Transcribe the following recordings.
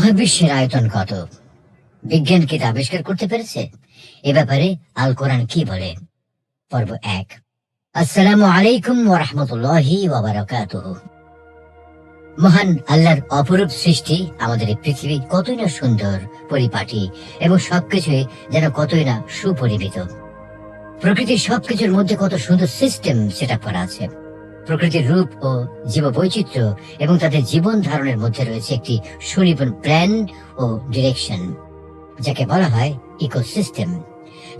মহাবিশ্বের আয়তন কত? বিজ্ঞান কি আবিষ্কার করতে পেরেছে? এ ব্যাপারে আল কোরআন কি বলে? পর্ব এক। আসসালামু আলাইকুম ওয়া রাহমাতুল্লাহি মহান আল্লাহর অপরূপ সৃষ্টি আমাদের পৃথিবী কতই না সুন্দর, পরিপাটি এবং সবকিছুই যেন কতই না সুপরিমিত। প্রকৃতির সবকিছুর মধ্যে কত সুন্দর সিস্টেম সেটা করা আছে। প্রকৃতির রূপ ও জীব বৈচিত্র্য এবং তাদের জীবন ধারণের মধ্যে রয়েছে একটি সুনিপুণ প্ল্যান ও ডিরেকশন, যাকে বলা হয় ইকোসিস্টেম।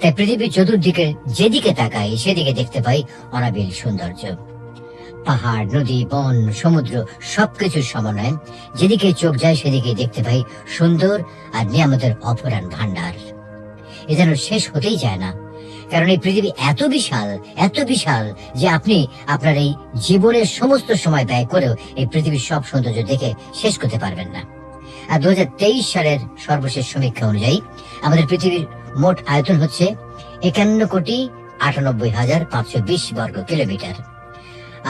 তাই পৃথিবীর চতুর্দিকে যেদিকে তাকাই, সেদিকে দেখতে পাই অনাবিল সৌন্দর্য। পাহাড়, নদী, বন, সমুদ্র সবকিছুর সমন্বয়ে যেদিকে চোখ যায় সেদিকে দেখতে পাই সুন্দর আর নিয়ামতের অপরাণ ভান্ডার এ যেন শেষ হতেই যায় না। কারণ এই পৃথিবী এত বিশাল এত বিশাল যে আপনি আপনার এই জীবনের সমস্ত সময় ব্যয় করেও এই পৃথিবীর সব সৌন্দর্য দেখে শেষ করতে পারবেন না। আর দু সালের সর্বশেষ সমীক্ষা অনুযায়ী আমাদের পৃথিবীর মোট আয়তন হচ্ছে একান্ন কোটি আটানব্বই হাজার পাঁচশো বিশ বর্গ কিলোমিটার।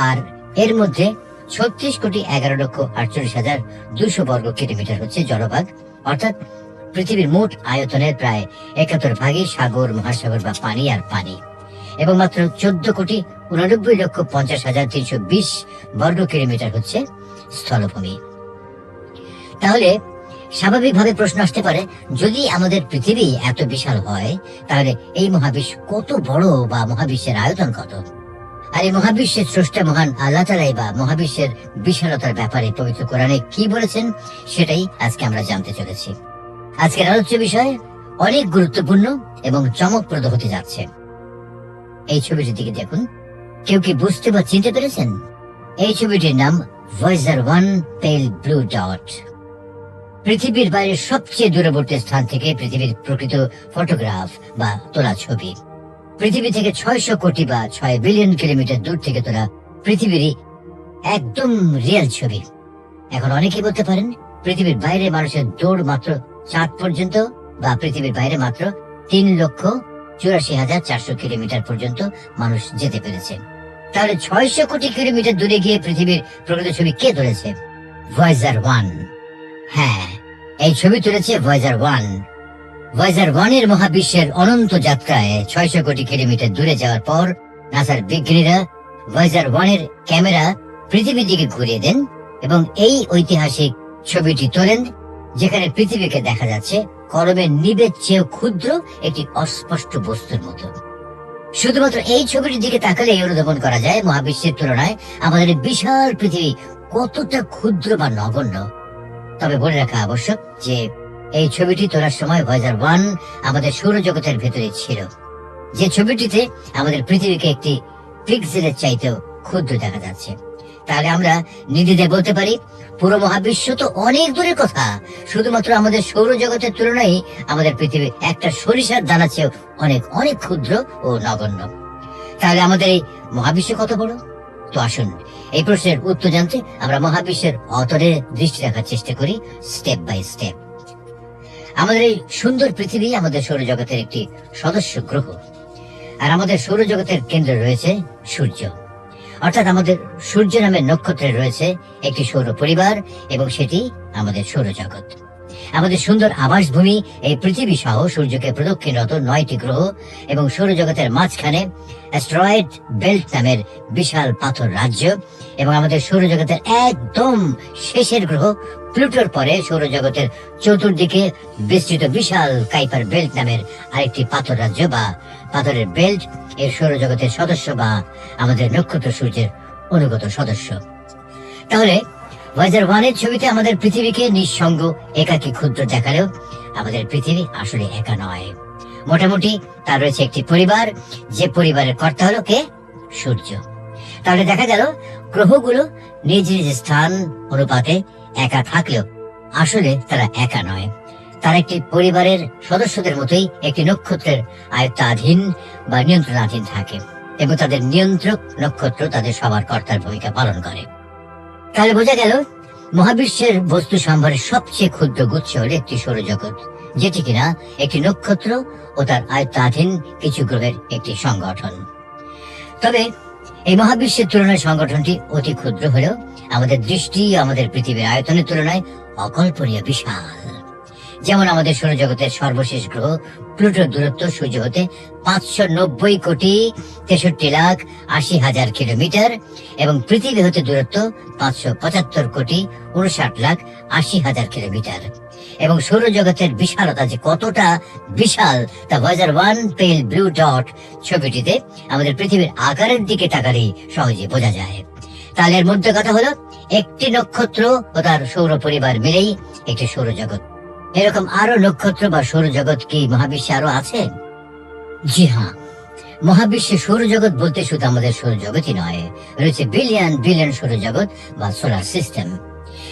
আর এর মধ্যে ছত্রিশ কোটি এগারো লক্ষ আটচল্লিশ হাজার দুশো বর্গ কিলোমিটার হচ্ছে জলভাগ, অর্থাৎ পৃথিবীর মোট আয়তনের প্রায় একাত্তর ভাগই সাগর, মহাসাগর বা পানি আর পানি। এবং মাত্র চোদ্দ কোটি উনানব্বই লক্ষ পঞ্চাশ হাজার তিনশো বিশ বর্গ কিলোমিটার হচ্ছে স্থলভূমি। তাহলে স্বাভাবিকভাবে প্রশ্ন আসতে পারে, যদি আমাদের পৃথিবী এত বিশাল হয়, তাহলে এই মহাবিশ্ব কত বড় বা মহাবিশ্বের আয়তন কত? আর এই মহাবিশ্বের স্রষ্টা মহান আল্লাহ তালাই বা মহাবিশ্বের বিশালতার ব্যাপারে পবিত্র কোরআনে কি বলেছেন, সেটাই আজকে আমরা জানতে চলেছি। আজকের আলোচ্য বিষয় অনেক গুরুত্বপূর্ণ এবং চমকপ্রদ হতে যাচ্ছে। এই ছবিটির দিকে দেখুন। কেউ কি বুঝতে বা চিনতে পেরেছেন? এই ছবিটির নাম Voyager one pale blue dot পৃথিবীর বাইরে সবচেয়ে দূরবর্তী স্থান থেকে পৃথিবীর প্রকৃত ফটোগ্রাফ বা তোলা ছবি। পৃথিবী থেকে ছয়শো কোটি বা ছয় বিলিয়ন কিলোমিটার দূর থেকে তোলা পৃথিবীরই একদম রিয়েল ছবি। এখন অনেকেই বলতে পারেন, পৃথিবীর বাইরে মানুষের দৌড় মাত্র চাঁদ পর্যন্ত বা পৃথিবীর বাইরে মাত্র তিন লক্ষ চুরাশি হাজার চারশো কিলোমিটার পর্যন্ত মানুষ যেতে পেরেছে। তাহলে ছয়শো কোটি কিলোমিটার দূরে গিয়ে পৃথিবীর প্রকৃত ছবি কে তুলেছে? ভয়েজার ওয়ান হ্যাঁ এই ছবি তুলেছে ভয়েজার ওয়ান ভয়েজার ওয়ানের মহাবিশ্বের অনন্ত যাত্রায় ছয়শো কোটি কিলোমিটার দূরে যাওয়ার পর নাসার বিজ্ঞানীরা ভয়েজার ওয়ানের ক্যামেরা পৃথিবীর দিকে ঘুরিয়ে দেন এবং এই ঐতিহাসিক ছবিটি তোলেন যেখানে পৃথিবীকে দেখা যাচ্ছে কলমের নিবেদ চেয়েও ক্ষুদ্র একটি অস্পষ্ট বস্তুর মতো। শুধুমাত্র এই ছবিটির দিকে তাকালে এই অনুধাবন করা যায়, মহাবিশ্বের তুলনায় আমাদের বিশাল পৃথিবী কতটা ক্ষুদ্র বা নগণ্য। তবে বলে রাখা আবশ্যক যে, এই ছবিটি তোলার সময় ভয়েজার ওয়ান আমাদের সৌরজগতের ভেতরে ছিল। যে ছবিটিতে আমাদের পৃথিবীকে একটি পিক্সেলের চাইতেও ক্ষুদ্র দেখা যাচ্ছে। তাহলে আমরা নিদিদে বলতে পারি পুরো মহাবিশ্ব তো অনেক দূরের কথা। শুধুমাত্র আমাদের সৌরজগতের তুলনায় আমাদের পৃথিবী একটা সরিষার দানা চেয়েও অনেক অনেক ক্ষুদ্র ও নগণ্য। তাহলে আমাদের এই মহাবিশ্ব কত বড়? তো আসুন, এই প্রশ্নের উত্তর জানতে আমরা মহাবিশ্বের অতরে দৃষ্টি রাখার চেষ্টা করি স্টেপ বাই স্টেপ আমাদের এই সুন্দর পৃথিবী আমাদের সৌরজগতের একটি সদস্য গ্রহ। আর আমাদের সৌরজগতের কেন্দ্রে রয়েছে সূর্য। অর্থাৎ আমাদের সূর্য নামের নক্ষত্রে রয়েছে একটি সৌর পরিবার এবং সেটি আমাদের সৌরজগৎ। আমাদের সুন্দর আবাসভূমি, এই পৃথিবী সহ সূর্যকে প্রদক্ষিণরত নয়টি গ্রহ এবং সৌরজগতের মাঝখানে অ্যাস্ট্রয়েড বেল্ট নামের বিশাল পাথর রাজ্য এবং আমাদের সৌরজগতের একদম শেষের গ্রহ প্লুটোর পরে সৌরজগতের চতুর্দিকে বিস্তৃত বিশাল কাইপার বেল্ট নামের আরেকটি পাথর রাজ্য বা পাথরের বেল্ট এর সৌরজগতের সদস্য বা আমাদের নক্ষত্র সূর্যের অনুগত সদস্য। তাহলে ভয়েজার ওয়ানের ছবিতে আমাদের পৃথিবীকে নিঃসঙ্গ, একাকী, ক্ষুদ্র দেখালেও আমাদের পৃথিবী আসলে একা নয়। মোটামুটি তার রয়েছে একটি পরিবার, যে পরিবারের কর্তা হলো কে? সূর্য। তাহলে দেখা গেল, গ্রহগুলো নিজ নিজ স্থান অনুপাতে একা থাকলেও আসলে তারা একা নয়। তারা একটি পরিবারের সদস্যদের মতোই একটি নক্ষত্রের আয়ত্তাধীন বা নিয়ন্ত্রণাধীন থাকে এবং তাদের নিয়ন্ত্রক নক্ষত্র তাদের সবার কর্তার ভূমিকা পালন করে। তাহলে বোঝা গেল, মহাবিশ্বের বস্তু সম্ভারের সবচেয়ে ক্ষুদ্র গুচ্ছ হল একটি সৌরজগৎ, যেটি কিনা একটি নক্ষত্র ও তার আয়ত্তাধীন কিছু গ্রহের একটি সংগঠন। তবে এই মহাবিশ্বের তুলনায় সংগঠনটি অতি ক্ষুদ্র হলেও আমাদের দৃষ্টি আমাদের পৃথিবীর আয়তনের তুলনায় অকল্পনীয় বিশাল। যেমন আমাদের সৌরজগতের সর্বশেষ গ্রহ, প্লুটোর দূরত্ব সূর্য হতে পাঁচশো নব্বই কোটি তেষট্টি লাখ আশি হাজার কিলোমিটার এবং পৃথিবী হতে দূরত্ব পাঁচশো পঁচাত্তর কোটি উনষাট লাখ আশি হাজার কিলোমিটার। এবং সৌরজগতের বিশালতা যে কতটা বিশাল, তা Voyager one pale blue dot ছবিটিতে আমাদের পৃথিবীর আকারের দিকে তাকালেই সহজে বোঝা যায়। তাহলে এর মধ্যে কথা হলো, একটি নক্ষত্র ও তার সৌর পরিবার মিলেই একটি সৌরজগৎ। এরকম আরও নক্ষত্র বা সৌরজগৎ কি মহাবিশ্বে আরও আছে? জি হ্যাঁ। মহাবিশ্বে সৌরজগৎ বলতে শুধু আমাদের সৌরজগৎই নয়, রয়েছে বিলিয়ন বিলিয়ন সৌরজগৎ বা সোলার সিস্টেম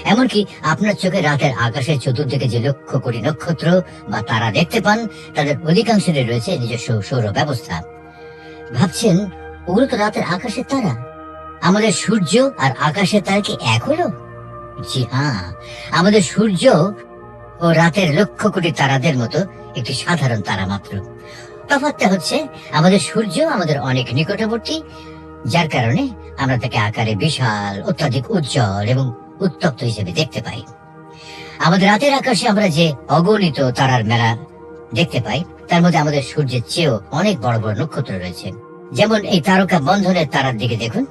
এমনকি আপনার চোখে রাতের আকাশের চতুর্দিকে যে লক্ষ কোটি নক্ষত্র বা তারা দেখতে পান, তাদের অধিকাংশেরই রয়েছে নিজস্ব সৌর ব্যবস্থা। ভাবছেন ওগুলো তো রাতের আকাশের তারা। আমাদের সূর্য আর আকাশের তারা কি এক হলো? জি হ্যাঁ। আমাদের সূর্য ও রাতের লক্ষ কোটি তারাদের মতো একটি সাধারণ তারা মাত্র। তফাৎটা হচ্ছে, আমাদের সূর্য আমাদের অনেক নিকটবর্তী, যার কারণে আমরা তাকে আকারে বিশাল, অত্যাধিক উজ্জ্বল এবং উত্তপ্ত হিসেবে দেখতে পাই। আমাদের রাতের আকাশে আমরা যে অগণিত তারার মেলা দেখতে পাই, তার মধ্যে আমাদের সূর্যের চেয়েও অনেক বড় বড় নক্ষত্র রয়েছে। যেমন এই তারকা বন্ধনের তারার দিকে দেখুন।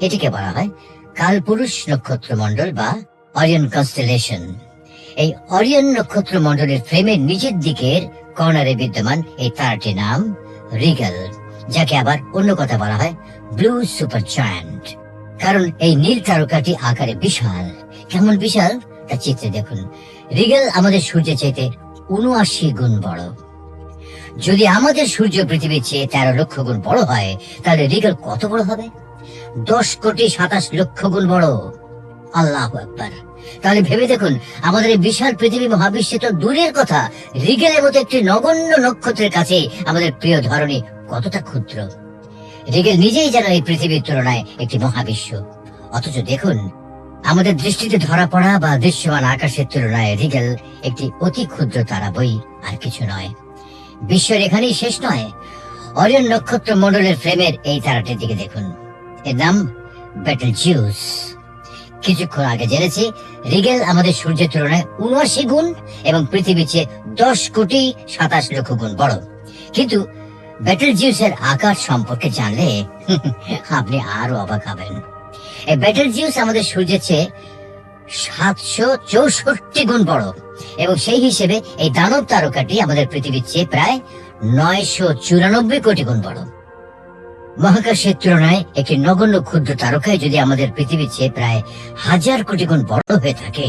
এটিকে বলা হয় কালপুরুষ নক্ষত্র মণ্ডল বা অরিয়ন কনস্টেলেশন এই অরিয়ন নক্ষত্র মণ্ডলের ফ্রেমের নিচের দিকের কর্নারে বিদ্যমান এই তারাটির নাম রিগেল, যাকে আবার অন্য কথা বলা হয় ব্লু সুপার জায়ান্ট। কারণ এই নীল তারকাটি আকারে বিশাল। কেমন বিশাল? তা চিত্রে দেখুন। রিগেল আমাদের সূর্যের চাইতে উনআশি গুণ বড়। যদি আমাদের সূর্য পৃথিবীর চেয়ে তেরো লক্ষ গুণ বড় হয়, তাহলে রিগেল কত বড় হবে? দশ কোটি সাতাশ লক্ষ গুণ বড়। আল্লাহ একবার তাহলে ভেবে দেখুন, আমাদের এই বিশাল পৃথিবী মহাবিশ্বে তো দূরের কথা। রিগেলের মতো একটি নগণ্য নক্ষত্রের কাছে আমাদের প্রিয় ধরনী কতটা ক্ষুদ্র? রিগেল নিজেই যেন এই পৃথিবীর তুলনায় একটি মহাবিশ্ব। অথচ দেখুন, আমাদের দৃষ্টিতে ধরা পড়া বা দৃশ্যমান আকাশের তুলনায় রিগেল একটি অতি ক্ষুদ্র তারা বই, আর কিছু নয়। বিশ্বের এখানেই শেষ নয়। অরিয়ন নক্ষত্র মণ্ডলের ফ্রেমের এই তারাটির দিকে দেখুন। এর নাম ব্যাটেল জিউস। কিছুক্ষণ আগে জেনেছি, রিগেল আমাদের সূর্যের তুলনায় উনআশি গুণ এবং পৃথিবীর চেয়ে দশ কোটি সাতাশ লক্ষ গুণ বড়। কিন্তু ব্যাটেল জিউসের আকার সম্পর্কে জানলে আপনি আরও অবাক হবেন। এই ব্যাটেল জিউস আমাদের সূর্যের চেয়ে সাতশো চৌষট্টি গুণ বড় এবং সেই হিসেবে এই দানব তারকাটি আমাদের পৃথিবীর চেয়ে প্রায় নয়শো চুরানব্বই কোটি গুণ বড়। মহাকাশের তুলনায় একটি নগণ্য ক্ষুদ্র তারকায় যদি আমাদের পৃথিবীর চেয়ে প্রায় হাজার কোটি গুণ বড় হয়ে থাকে,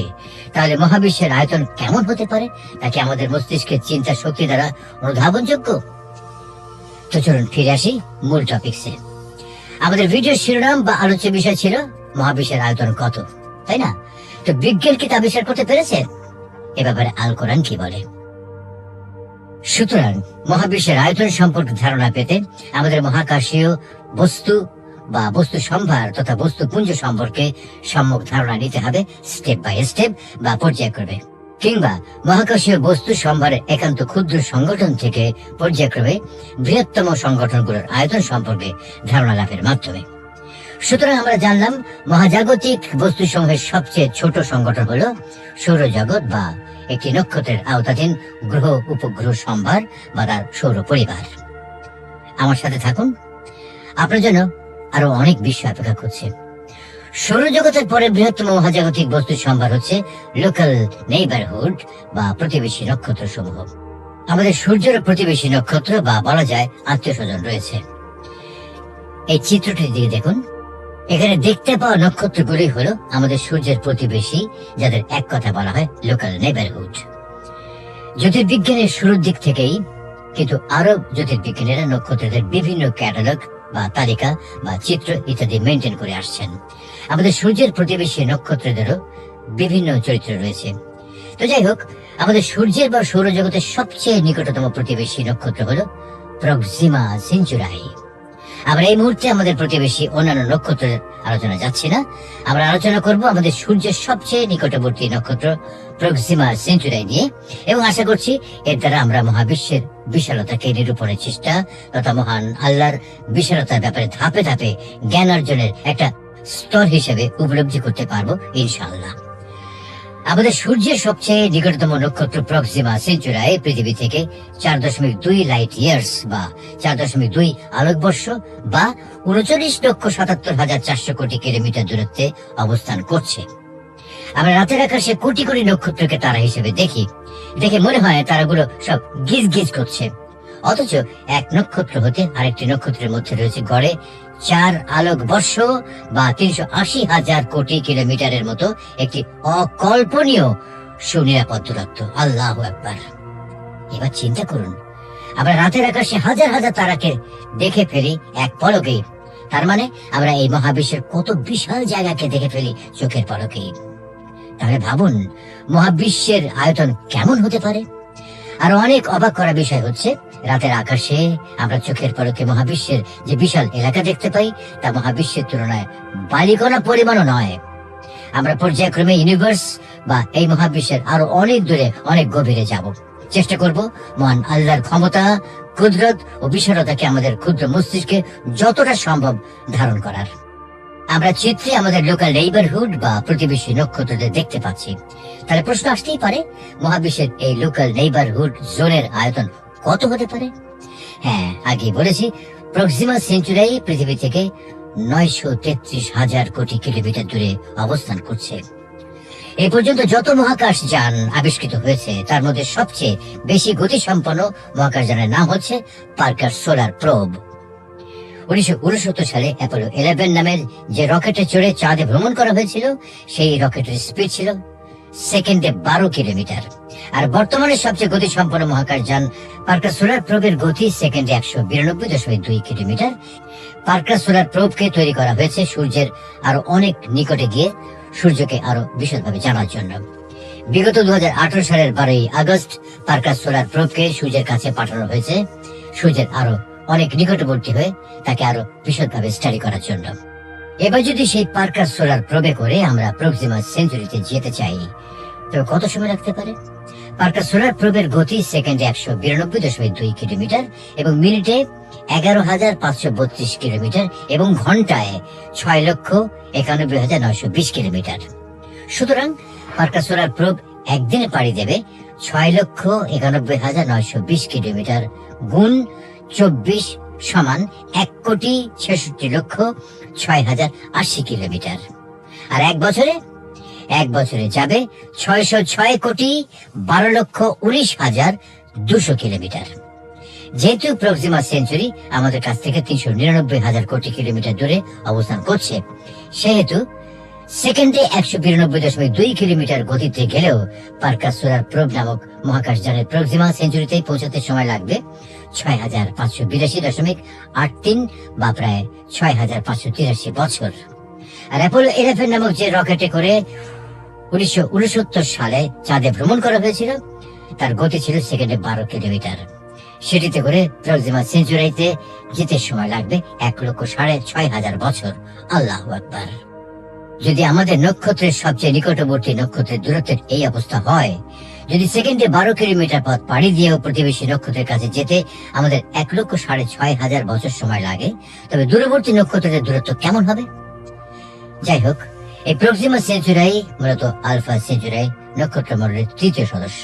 তাহলে মহাবিশ্বের আয়তন কেমন হতে পারে? তাকে আমাদের মস্তিষ্কের চিন্তা শক্তি দ্বারা অনুধাবনযোগ্য? তো চলুন ফিরে আসি মূল টপিকসে আমাদের ভিডিও শিরোনাম বা আলোচ্য বিষয় ছিল, মহাবিশ্বের আয়তন কত, তাই না? তো বিজ্ঞান কি তা আবিষ্কার করতে পেরেছে? এ ব্যাপারে আল কোরআন কি বলে? সুতরাং মহাবিশ্বের আয়তন সম্পর্কে ধারণা পেতে আমাদের মহাকাশীয় বস্তু বা বস্তু সম্ভার তথা বস্তু পুঞ্জ সম্পর্কে সম্যক ধারণা নিতে হবে স্টেপ বাই স্টেপ বা পর্যায়ক্রমে। কিংবা মহাকাশীয় বস্তু সম্ভারের একান্ত ক্ষুদ্র সংগঠন থেকে পর্যায়ক্রমে বৃহত্তম সংগঠনগুলোর আয়তন সম্পর্কে ধারণা লাভের মাধ্যমে। সুতরাং আমরা জানলাম, মহাজাগতিক বস্তু সমূহের সবচেয়ে ছোট সংগঠন হলো সৌরজগৎ বা একটি নক্ষত্রের আওতাধীন গ্রহ, উপগ্রহ, সম্ভার বা তার সৌর পরিবার। আমার সাথে থাকুন। আপনার জন্য আরও অনেক বিষয় অপেক্ষা করছে। সৌরজগতের পরে বৃহত্তম মহাজাগতিক বস্তু সম্ভার হচ্ছে লোকাল নেইবারহুড বা প্রতিবেশী নক্ষত্র সমূহ আমাদের সূর্যের প্রতিবেশী নক্ষত্র বা বলা যায় আত্মীয় স্বজন রয়েছে। এই চিত্রটির দিকে দেখুন। এখানে দেখতে পাওয়া নক্ষত্রগুলি হলো আমাদের সূর্যের প্রতিবেশী, যাদের এক কথা বলা হয় লোকাল নেবারহুড জ্যোতির্বিজ্ঞানের শুরুর দিক থেকেই, কিন্তু আরব জ্যোতির্বিজ্ঞানীরা নক্ষত্রদের বিভিন্ন ক্যাটালগ বা তালিকা বা চিত্র ইত্যাদি মেনটেন করে আসছেন। আমাদের সূর্যের প্রতিবেশী নক্ষত্রদেরও বিভিন্ন চরিত্র রয়েছে। তো যাই হোক, আমাদের সূর্যের বা সৌরজগতের সবচেয়ে নিকটতম প্রতিবেশী নক্ষত্র হলো প্রক্সিমা সেঞ্চুরাই। আমরা এই মুহূর্তে আমাদের প্রতিবেশী অন্যান্য নক্ষত্রের আলোচনা যাচ্ছি না। আমরা আলোচনা করব আমাদের সূর্যের সবচেয়ে নিকটবর্তী নক্ষত্র, প্রক্সিমা সেঞ্চুরাই নিয়ে। এবং আশা করছি এর দ্বারা আমরা মহাবিশ্বের বিশালতাকে নিরূপণের চেষ্টা তথা মহান আল্লাহর বিশালতার ব্যাপারে ধাপে ধাপে জ্ঞান অর্জনের একটা স্তর হিসেবে উপলব্ধি করতে পারব, ইনশাআল্লাহ। আমাদের সূর্যের সবচেয়ে নিকটতম নক্ষত্র প্রক্সিমা সেঞ্চুরায় পৃথিবী থেকে চার দশমিক দুই লাইট ইয়ার্স বা চার দশমিক দুই আলোকবর্ষ বা উনচল্লিশ লক্ষ সাতাত্তর হাজার চারশো কোটি কিলোমিটার দূরত্বে অবস্থান করছে। আমরা রাতের আকাশে কোটি কোটি নক্ষত্রকে তারা হিসেবে দেখি। দেখে মনে হয় তারাগুলো সব গিজ গিজ করছে। অথচ এক নক্ষত্র হতে আরেকটি নক্ষত্রের মধ্যে রয়েছে গড়ে চার আলোক বর্ষ বা তিনশো আশি হাজার কোটি কিলোমিটারের মতো একটি অকল্পনীয় সুনিরাপদ দূরত্ব আল্লাহ একবার এবার চিন্তা করুন, আমরা রাতের আকাশে হাজার হাজার তারাকে দেখে ফেলি এক পলকেই তার মানে আমরা এই মহাবিশ্বের কত বিশাল জায়গাকে দেখে ফেলি চোখের পলকেই তাহলে ভাবুন, মহাবিশ্বের আয়তন কেমন হতে পারে? আর অনেক অবাক করা বিষয় হচ্ছে রাতের আকাশে আমরা চোখের পলকে মহাবিশ্বের যে বিশাল এলাকা দেখতে পাই, তা মহাবিশ্বের তুলনায় বালিকণা পরিমাণও নয়। আমরা পর্যায়ক্রমে ইউনিভার্স বা এই মহাবিশ্বের আরও অনেক দূরে, অনেক গভীরে যাব। চেষ্টা করব মহান আল্লাহর ক্ষমতা, কুদরত ও বিশালতাকে আমাদের ক্ষুদ্র মস্তিষ্কে যতটা সম্ভব ধারণ করার। আমরা চিত্রে আমাদের লোকাল নেইবারহুড বা প্রতিবেশী নক্ষত্রদের দেখতে পাচ্ছি। তাহলে প্রশ্ন আসতেই পারে, মহাবিশ্বের এই লোকাল নেইবারহুড জোনের আয়তন কত হতে পারে? হ্যাঁ আগে বলেছি প্রক্সিমা সেঞ্চুরাই পৃথিবী থেকে নয়শো তেত্রিশ হাজার কোটি কিলোমিটার দূরে অবস্থান করছে। এ পর্যন্ত যত মহাকাশ যান আবিষ্কৃত হয়েছে, তার মধ্যে সবচেয়ে বেশি গতিসম্পন্ন মহাকাশ যানের নাম হচ্ছে পার্কার সোলার প্রোব। উনিশশো উনসত্তর সালে অ্যাপোলো ইলেভেন নামের যে রকেটে চড়ে চাঁদে ভ্রমণ করা হয়েছিল, সেই রকেটের স্পিড ছিল সেকেন্ডে বারো কিলোমিটার। আর বর্তমানে সবচেয়ে গতিসম্পন্ন মহাকাশ যান পার্কার সোলার প্রোবের গতি সেকেন্ডে একশো বিরানব্বই দশমিক দুই কিলোমিটার। পার্কার সোলার প্রোবকে তৈরি করা হয়েছে সূর্যের আরও অনেক নিকটে গিয়ে সূর্যকে আরও বিশদভাবে জানার জন্য। বিগত দু সালের বারোই আগস্ট পার্কার সোলার প্রোবকে সূর্যের কাছে পাঠানো হয়েছে। সূর্যের আরও অনেক নিকটবর্তী হয়ে তাকে আরও বিশদভাবে স্টাডি করার জন্য। এবার যদি সেই পার্কার সোলার প্রবে করে আমরা প্রক্সিমা সেঞ্চুরিতে যেতে চাই তবে কত সময় লাগতে পারে? পার্কার সোলার প্রবের গতি সেকেন্ডে একশো বিরানব্বই দশমিক দুই কিলোমিটার এবং মিনিটে এগারো হাজার পাঁচশো বত্রিশ কিলোমিটার এবং ঘন্টায় ছয় লক্ষ একানব্বই হাজার নয়শো বিশ কিলোমিটার। সুতরাং পার্কার সোলার প্রব একদিনে পাড়ি দেবে ছয় লক্ষ একানব্বই হাজার নয়শো বিশ কিলোমিটার গুণ চব্বিশ সমান এক কোটি ছেষট্টি লক্ষ ছয় হাজার আশি কিলোমিটার। আর এক বছরে এক বছরে যাবে ছয়শো ছয় কোটি বারো লক্ষ উনিশ হাজার দুশো কিলোমিটার। যেহেতু প্রক্সিমা সেঞ্চুরি আমাদের কাছ থেকে তিনশো নিরানব্বই হাজার কোটি কিলোমিটার দূরে অবস্থান করছে, সেহেতু সেকেন্ডে একশো বিরানব্বই দশমিক দুই কিলোমিটার গতিতে গেলেও পার্কাস সোলার প্রোব নামক মহাকাশ যানের প্রক্সিমা সেঞ্চুরিতে পৌঁছাতে সময় লাগবে ছয় হাজার পাঁচশো বিরাশি দশমিক আট তিন বা প্রায় ছয় হাজার পাঁচশো তিরাশি বছর। অ্যাপোলো ইলেভেন নামক যে রকেটে করে উনিশশো উনসত্তর সালে চাঁদে ভ্রমণ করা হয়েছিল, তার গতি ছিল সেকেন্ডে বারো কিলোমিটার। সেটিতে করে সেঞ্চুরিতে যেতে সময় লাগবে এক লক্ষ সাড়ে ছয় হাজার বছর। আল্লাহ আকবার। যদি আমাদের নক্ষত্রের সবচেয়ে নিকটবর্তী নক্ষত্রের দূরত্বের এই অবস্থা হয়, যদি সেকেন্ডে বারো কিলোমিটার পথ পাড়ি দিয়েও প্রতিবেশী নক্ষত্রের কাছে যেতে আমাদের এক লক্ষ সাড়ে ছয় হাজার বছর সময় লাগে, তবে দূরবর্তী নক্ষত্রের দূরত্ব কেমন হবে? যাই হোক, এই প্রক্সিমা সেঞ্চুরাই মূলত আলফা সেঞ্চুরাই নক্ষত্র মন্ডলের তৃতীয় সদস্য।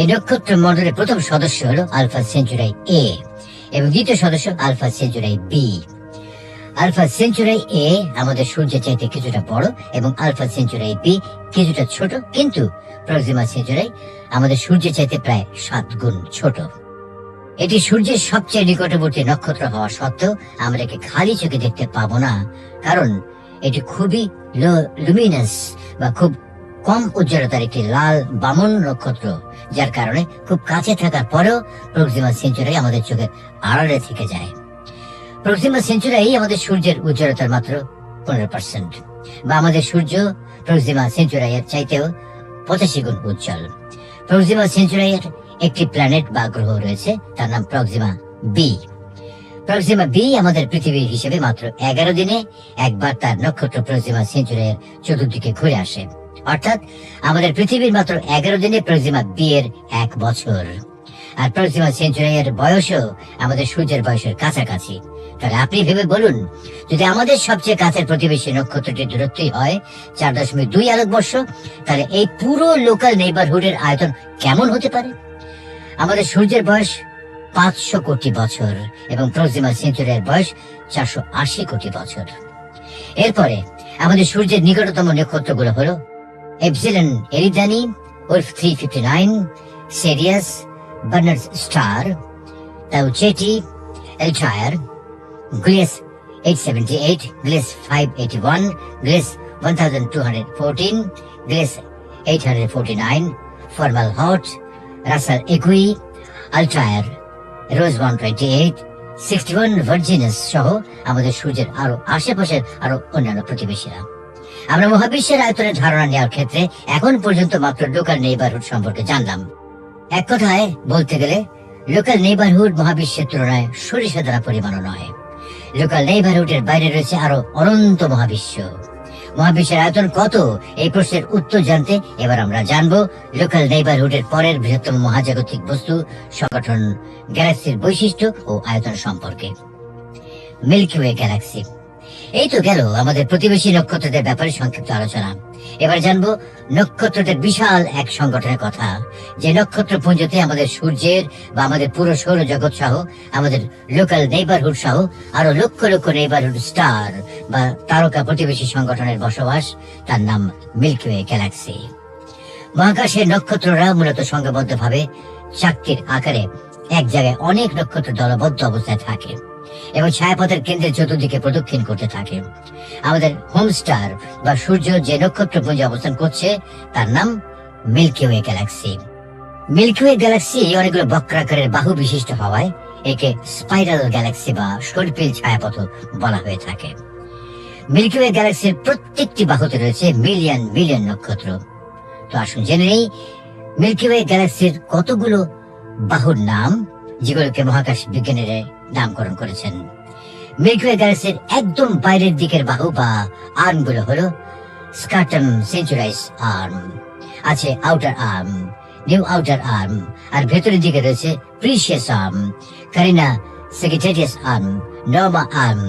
এই নক্ষত্র মন্ডলের প্রথম সদস্য হলো আলফা সেঞ্চুরাই এ এবং দ্বিতীয় সদস্য Alpha Centauri B. Alpha Centauri A আমাদের সূর্যের চাইতে কিছুটা বড় এবং আলফা সেঞ্চুরাই বি কিছুটা ছোট, কিন্তু প্রক্সিমা সেঞ্চুরাই আমাদের সূর্যের চাইতে প্রায় সাত গুণ ছোট। এটি সূর্যের সবচেয়ে নিকটবর্তী নক্ষত্র হওয়া সত্ত্বেও আমরা একে খালি চোখে দেখতে পাবো না, কারণ এটি খুবই লুমিনাস বা খুব কম উজ্জ্বলতার একটি লাল বামন নক্ষত্র, যার কারণে খুব কাছে থাকার পরেও প্রক্সিমা সেঞ্চুরাই আমাদের চোখের আড়ালে থেকে যায়। প্রক্সিমা সেঞ্চুরাই আমাদের সূর্যের উজ্জ্বলতার মাত্র পনেরো পার্সেন্ট বা আমাদের সূর্য প্রক্সিমা সেঞ্চুরাইয়ের চাইতেও পঁচাশি গুণ উজ্জ্বল। প্রক্সিমা সেঞ্চুরাইয়ের একটি প্ল্যানেট বা গ্রহ রয়েছে, তার নাম প্রক্সিমা বি প্রক্সিমা বি আমাদের পৃথিবীর হিসেবে মাত্র এগারো দিনে একবার তার নক্ষত্র প্রক্সিমা সেঞ্চুরির চতুর্দিকে ঘুরে আসে। অর্থাৎ আমাদের পৃথিবীর মাত্র এগারো দিনে প্রক্সিমা বি এর এক বছর। আর প্রক্সিমা সেঞ্চুরির বয়সও আমাদের সূর্যের বয়সের কাছাকাছি। তাহলে আপনি ভেবে বলুন, যদি আমাদের সবচেয়ে কাছের প্রতিবেশী নক্ষত্রটির দূরত্বই হয় চার দশমিক দুই আলোক বর্ষ, তাহলে এই পুরো লোকাল নেইবারহুডের আয়তন কেমন হতে পারে? আমাদের সূর্যের বয়স পাঁচশো কোটি বছর এবং প্রক্সিমা সেঞ্চুরির বয়স চারশো আশি কোটি বছর। এরপরে আমাদের সূর্যের নিকটতম নক্ষত্রগুলো হলো Epsilon Eridani Wolf three fifty nine, Sirius Barnard's Star Tau Ceti Altair Gliese eight seventy eight, Gliese five eighty one, Gliese one thousand two hundred fourteen, Gliese eight hundred forty nine, Fomalhaut, Russell একুই আলট্রায়ার Ross one twenty eight sixty one Virginis সহ আমাদের সূর্যের আরও আশেপাশের আরও অন্যান্য প্রতিবেশীরা। আমরা মহাবিশ্বের আয়তনের ধারণা নেওয়ার ক্ষেত্রে এখন পর্যন্ত মাত্র লোকাল নেইবারহুড সম্পর্কে জানলাম। এক কথায় বলতে গেলে লোকাল নেইবারহুড মহাবিশ্বের তুলনায় সরিষা দ্বারা পরিমাণ নয়। লোকাল নেইবারহুডের বাইরে রয়েছে আরও অনন্ত মহাবিশ্ব। মহাবিশ্বের আয়তন কত? এই প্রশ্নের উত্তর জানতে এবার আমরা জানব লোকাল নেইবারহুডের পরের বৃহত্তম মহাজাগতিক বস্তু, সংগঠন গ্যালাক্সির বৈশিষ্ট্য ও আয়তন সম্পর্কে। মিল্কি ওয়ে গ্যালাক্সি এই তো গেল আমাদের প্রতিবেশী নক্ষত্রদের ব্যাপারে সংক্ষিপ্ত আলোচনা। এবার জানব নক্ষত্রদের বিশাল এক সংগঠনের কথা। যে নক্ষত্র পুঞ্জতে আমাদের সূর্যের বা আমাদের পুরো সৌরজগৎ সহ, আমাদের লোকাল নেইবারহুড সহ, আরও লক্ষ লক্ষ নেইবারহুড স্টার বা তারকা প্রতিবেশী সংগঠনের বসবাস, তার নাম মিল্কি ওয়ে গ্যালাক্সি মহাকাশের নক্ষত্ররা মূলত সংঘবদ্ধভাবে চাকতির আকারে এক জায়গায় অনেক নক্ষত্র দলবদ্ধ অবস্থায় থাকে। এবং ছায়াপথের কেন্দ্রের চতুর্দিকে প্রদক্ষিণ করতে থাকে। আমাদের হোম স্টার বা সূর্য যে নক্ষত্রপুঞ্জে অবস্থান করছে, তার নাম Milky Way galaxy. Milky Way galaxy অনেকগুলো বক্রাকারের বাহু বিশিষ্ট হওয়ায় একে স্পাইরাল গ্যালাক্সি বা সর্পিল ছায়াপথ বলা হয়ে থাকে। মিল্কি ওয়ে গ্যালাক্সির প্রত্যেকটি বাহুতে রয়েছে মিলিয়ন মিলিয়ন নক্ষত্র। তো আসুন জেনে নেই, মিল্কি ওয়ে গ্যালাক্সির কতগুলো বাহুর নাম, যেগুলোকে মহাকাশ বিজ্ঞানীরা নামকরণ করেছেন। মিল্কি ওয়ে গ্যালাক্সির একদম বাইরের দিকের বাহু বা আর্মগুলো হলো স্কার্টাম সেঞ্চুরাইজ আর্ম, আছে outer arm, new outer arm, আর ভেতরের দিকে রয়েছে Perseus arm Carina Sagittarius arm, Norma arm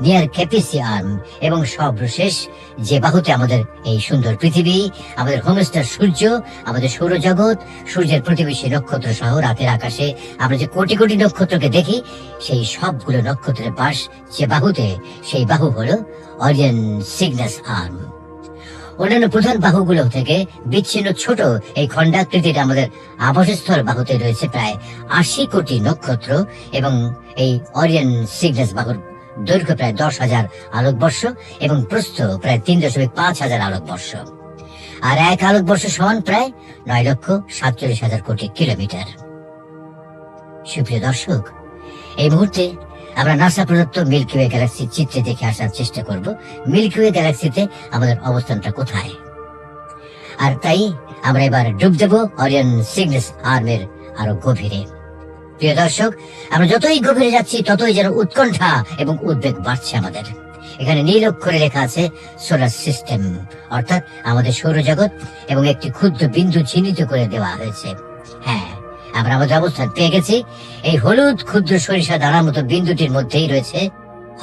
near ক্যাপিসি arm এবং সর্বশেষ যে বাহুতে আমাদের এই সুন্দর পৃথিবী, আমাদের হোমস্টার সূর্য, আমাদের সৌরজগৎ, সূর্যের প্রতিবেশী নক্ষত্র সহ রাতের আকাশে আমরা যে কোটি কোটি নক্ষত্রকে দেখি, সেই সবগুলো নক্ষত্রের পাশ যে বাহুতে, সেই বাহু হলো অরিয়ন সিগনাস আর্ম। অন্যান্য প্রধান বাহুগুলো থেকে বিচ্ছিন্ন ছোট এই খণ্ডাকৃতির আমাদের আবাসস্থল বাহুতে রয়েছে প্রায় আশি কোটি নক্ষত্র এবং এই অরিয়ন সিগনাস বাহুর দৈর্ঘ্য প্রায় দশ হাজার আলোকবর্ষ এবং প্রস্থ প্রায় তিন দশমিক পাঁচ হাজার আলোকবর্ষ। আর এক আলোকবর্ষ সমান প্রায় নয় লক্ষ সাতচল্লিশ হাজার কোটি কিলোমিটার। সুপ্রিয় দর্শক, এই মুহূর্তে আমরা নাসা প্রদত্ত মিল্কি ওয়ে গ্যালাক্সির চিত্রে দেখে আসার চেষ্টা করব। মিল্কি ওয়ে গ্যালাক্সিতে আমাদের অবস্থানটা কোথায়? আর তাই আমরা এবার ডুব দেব অরিয়ন সিগনেস আর্মের আরও গভীরে। প্রিয় দর্শক, আমরা যতই গভীরে যাচ্ছি, ততই যেন উৎকণ্ঠা এবং উদ্বেগ বাড়ছে আমাদের। এখানে নীল অক্ষরে লেখা আছে সোলার সিস্টেম অর্থাৎ আমাদের সৌরজগৎ এবং একটি ক্ষুদ্র বিন্দু চিহ্নিত করে দেওয়া হয়েছে। হ্যাঁ আমরা আমাদের অবস্থান পেয়ে গেছি। এই হলুদ ক্ষুদ্র সরিষা দানার মতো বিন্দুটির মধ্যেই রয়েছে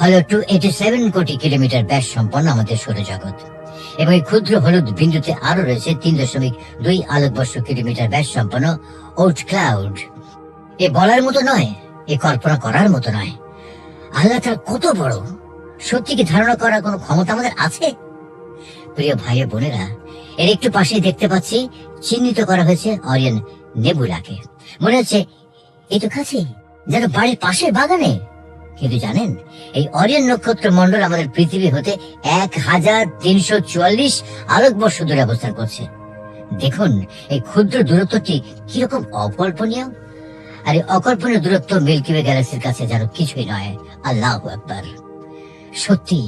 হলো two eighty seven crore kilometre ব্যাস সম্পন্ন আমাদের সৌরজগৎ। এবং এই ক্ষুদ্র হলুদ বিন্দুতে আরও রয়েছে তিন দশমিক দুই আলোকবর্ষ কিলোমিটার ব্যাস সম্পন্ন ওট ক্লাউড এ বলার মতো নয়, এ কল্পনা করার মতো নয়। আল্লাহ তার কত বড় সত্যি কি ধারণা করার কোনো ক্ষমতা আমাদের আছে? প্রিয় ভাই বোনেরা, এর একটু পাশেই দেখতে পাচ্ছি, চিহ্নিত করা হয়েছে অরিয়ন নেবুলাকে। মনে হচ্ছে এই তো কাছে, যেন বাড়ির পাশে বাগানে। কিন্তু জানেন, এই অরিয়ন নক্ষত্র মন্ডল আমাদের পৃথিবী হতে এক হাজার তিনশো চুয়াল্লিশ আলোক আলোকবর্ষ দূরে অবস্থান করছে। দেখুন, এই ক্ষুদ্র দূরত্বটি কীরকম অকল্পনীয়। আর এই অকল্পনীয় দূরত্ব মিল্কি ওয়ে গ্যালাক্সির কাছে যেন কিছুই নয়। আল্লাহ একবার সত্যি,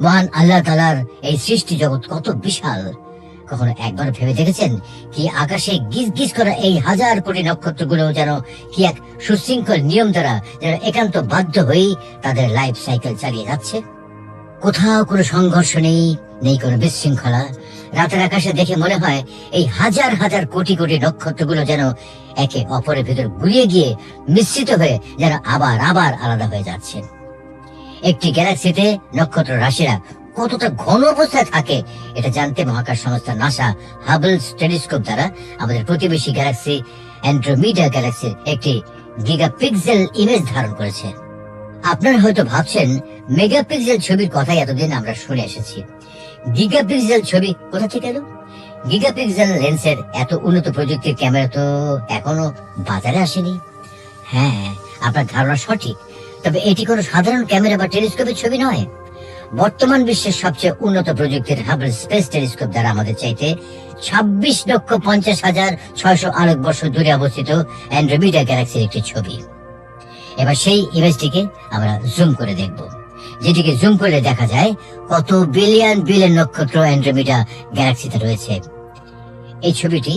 মহান আল্লাহ তালার এই সৃষ্টি জগৎ কত বিশাল। কখনো একবার ভেবে দেখেছেন কি আকাশে গিজ গিজ করা এই হাজার কোটি নক্ষত্রগুলো যেন কি এক সুশৃঙ্খল নিয়ম দ্বারা যেন একান্ত বাধ্য হয়েই তাদের লাইফ সাইকেল চালিয়ে যাচ্ছে? কোথাও কোনো সংঘর্ষ নেই নেই কোনো বিশৃঙ্খলা। রাতের আকাশে দেখে মনে হয় এই হাজার হাজার কোটি কোটি নক্ষত্রগুলো যেন একে অপরের ভিতর গুলিয়ে গিয়ে মিশ্রিত হয়ে যেন আবার আবার আলাদা হয়ে যাচ্ছে। একটি গ্যালাক্সিতে নক্ষত্র রাশিরা কতটা ঘন অবস্থায় থাকে, এটা জানতে মহাকাশ সংস্থা নাসা হাবল টেলিস্কোপ দ্বারা আমাদের প্রতিবেশী গ্যালাক্সি অ্যান্ড্রোমিডা গ্যালাক্সির একটি গিগাপিক্সেল ইমেজ ধারণ করেছে। আপনারা হয়তো ভাবছেন মেগাপিক্সেল ছবির কথাই এতদিন আমরা শুনে এসেছি। গিগাপিক্সেল ছবি কোথা থেকে এলো? গিগাপিক্সেল লেন্সের এত উন্নত প্রযুক্তির ক্যামেরা তো এখনও বাজারে আসেনি। হ্যাঁ আপনার ধারণা সঠিক। তবে এটি কোনো সাধারণ ক্যামেরা বা টেলিস্কোপের ছবি নয়। বর্তমান বিশ্বের সবচেয়ে উন্নত প্রযুক্তির হাবল স্পেস টেলিস্কোপ দ্বারা আমাদের চাইতে ছাব্বিশ লক্ষ পঞ্চাশ হাজার ছয়শো আলোক বর্ষ দূরে অবস্থিত অ্যান্ড্রোমিডা গ্যালাক্সির একটি ছবি। এবার সেই ইমেজটিকে আমরা জুম করে দেখব। যেটিকে জুম করলে দেখা যায় কত বিলিয়ন বিলিয়ন নক্ষত্র অ্যান্ড্রোমিডা গ্যালাক্সিতে রয়েছে। এই ছবিটি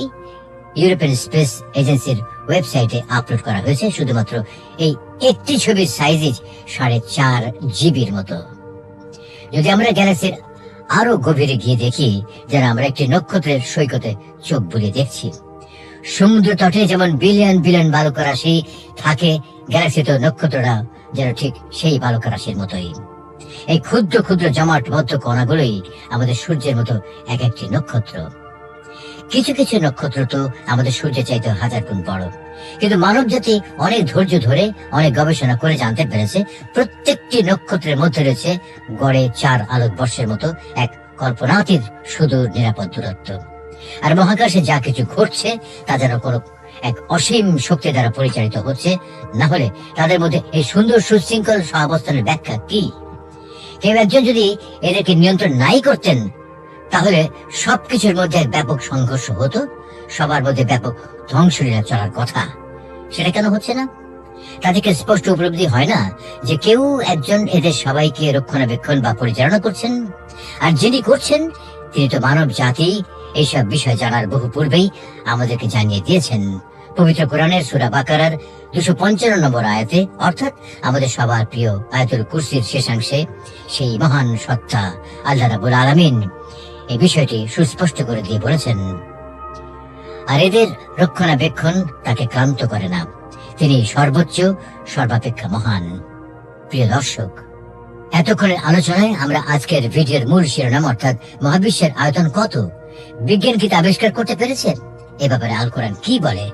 ইউরোপিয়ান স্পেস এজেন্সির ওয়েবসাইটে আপলোড করা হয়েছে, শুধুমাত্র এই একটি ছবির সাইজই সাড়ে চার জিবির মতো। যদি আমরা গ্যালাক্সির আরও গভীরে গিয়ে দেখি, যেন আমরা একটি নক্ষত্রের সৈকতে চোখ বুলিয়ে দেখছি। সমুদ্র তটে যেমন বিলিয়ন বিলিয়ন বালুকা রাশি থাকে গ্যালাক্সিতে নক্ষত্ররা যেন ঠিক সেই বালুকা রাশির মতোই। এই ক্ষুদ্র ক্ষুদ্র জমাটবদ্ধ কণাগুলোই আমাদের সূর্যের মতো এক একটি নক্ষত্র। কিছু কিছু নক্ষত্র তো আমাদের সূর্যের চাইতে হাজার গুণ বড়। কিন্তু মানব জাতি অনেক ধৈর্য ধরে, অনেক গবেষণা করে জানতে পেরেছে, প্রত্যেকটি নক্ষত্রের মধ্যে রয়েছে গড়ে চার আলোক বর্ষের মতো এক কল্পনাতীত সুদূর নিরাপদ দূরত্ব। আর মহাকাশে যা কিছু ঘটছে, তা যেন কোনো এক অসীম শক্তি দ্বারা পরিচালিত হচ্ছে, না হলে তাদের মধ্যে এই সুন্দর সুশৃঙ্খল সহাবস্থানের ব্যাখ্যা কি? কেউ একজন যদি এদেরকে নিয়ন্ত্রণ নাই করতেন, তাহলে সবকিছুর মধ্যে ব্যাপক সংঘর্ষ হতো, সবার মধ্যে ব্যাপক ধ্বংসলীলা চলার কথা। সেটা কেন হচ্ছে না? তাদেরকে স্পষ্ট উপলব্ধি হয় না যে কেউ একজন এদের সবাইকে রক্ষণাবেক্ষণ বা পরিচালনা করছেন, আর যিনি করছেন তিনি তো মানব জাতি এইসব বিষয় জানার বহু পূর্বেই আমাদেরকে জানিয়ে দিয়েছেন। পবিত্র কোরআনের সুরা বাকারার দুশো পঞ্চান্ন নম্বর আয়াতে, অর্থাৎ আমাদের সবার প্রিয় আয়াতুল কুরসির শেষাংশে, সেই মহান সত্তা আল্লাহ রাবুল আলমিন এই বিষয়টি সুস্পষ্ট করে দিয়ে বলেছেন। আর এদের রক্ষণাবেক্ষণ তাকে ক্লান্ত করে না। তিনি সর্বোচ্চ, সর্বাপেক্ষা মহান। প্রিয় দর্শক এতক্ষণের আলোচনায় আমরা আজকের ভিডিওর মূল শিরোনাম অর্থাৎ মহাবিশ্বের আয়তন কত? বিজ্ঞান কি তা আবিষ্কার করতে পেরেছেন এ ব্যাপারে আল কোরআন কি বলে?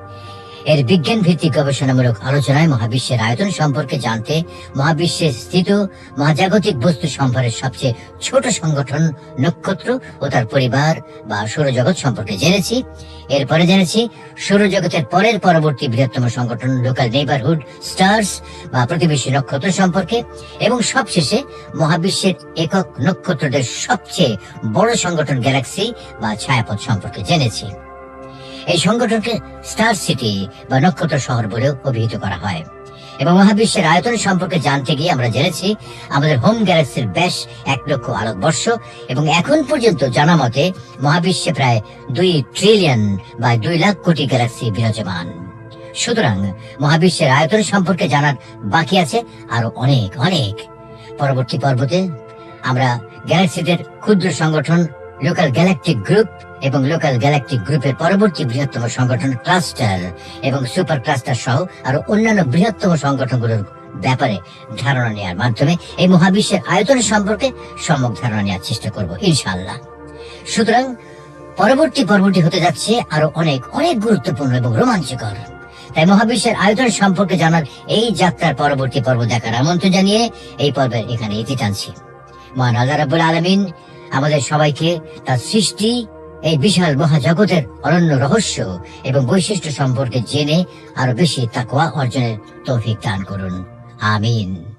এর বিজ্ঞান ভিত্তিক গবেষণামূলক আলোচনায় মহাবিশ্বের আয়তন সম্পর্কে জানতে মহাবিশ্বে স্থিত মহাজাগতিক বস্তু সম্ভারের সবচেয়ে ছোট সংগঠন নক্ষত্র ও তার পরিবার বা সৌরজগৎ সম্পর্কে জেনেছি। এরপরে জেনেছি সৌরজগতের পরের পরবর্তী বৃহত্তম সংগঠন লোকাল নেইবারহুড স্টার্স বা প্রতিবেশী নক্ষত্র সম্পর্কে এবং সবশেষে মহাবিশ্বের একক নক্ষত্রদের সবচেয়ে বড় সংগঠন গ্যালাক্সি বা ছায়াপথ সম্পর্কে জেনেছি। এই সংগঠনকে স্টার সিটি বা নক্ষত্র শহর বলেও অভিহিত করা হয়। এবং মহাবিশ্বের আয়তন সম্পর্কে জানতে গিয়ে আমরা জেনেছি, আমাদের হোম গ্যালাক্সির ব্যাস এক লক্ষ আলোক বর্ষ এবং এখন পর্যন্ত জানা মতে মহাবিশ্বে প্রায় দুই ট্রিলিয়ন বা দুই লাখ কোটি গ্যালাক্সি বিরাজমান। সুতরাং মহাবিশ্বের আয়তন সম্পর্কে জানার বাকি আছে আরও অনেক অনেক। পরবর্তী পর্বতে আমরা গ্যালাক্সিদের ক্ষুদ্র সংগঠন লোকাল গ্যালাকটিক গ্রুপ এবং লোকাল গ্যালাকটিক গ্রুপের পরবর্তী বৃহত্তম সংগঠন ক্লাস্টার এবং সুপার ক্লাস্টার সহ আরও অন্যান্য বৃহত্তম সংগঠনগুলোর ব্যাপারে ধারণা নেওয়ার মাধ্যমে এই মহাবিশ্বের আয়তন সম্পর্কে সম্যক ধারণা নেওয়ার চেষ্টা করব, ইনশাআল্লাহ। সুতরাং পরবর্তী পর্বটি হতে যাচ্ছে আরও অনেক অনেক গুরুত্বপূর্ণ এবং রোমাঞ্চকর। তাই মহাবিশ্বের আয়তন সম্পর্কে জানার এই যাত্রার পরবর্তী পর্ব দেখার আমন্ত্রণ জানিয়ে এই পর্বের এখানে ইতি টানছি। মহান আল্লাহ রাবুল আলমিন আমাদের সবাইকে তার সৃষ্টি এই বিশাল মহাজগতের অনন্য রহস্য এবং বৈশিষ্ট্য সম্পর্কে জেনে আরও বেশি তাকোয়া অর্জনের তৌফিক দান করুন। আমিন।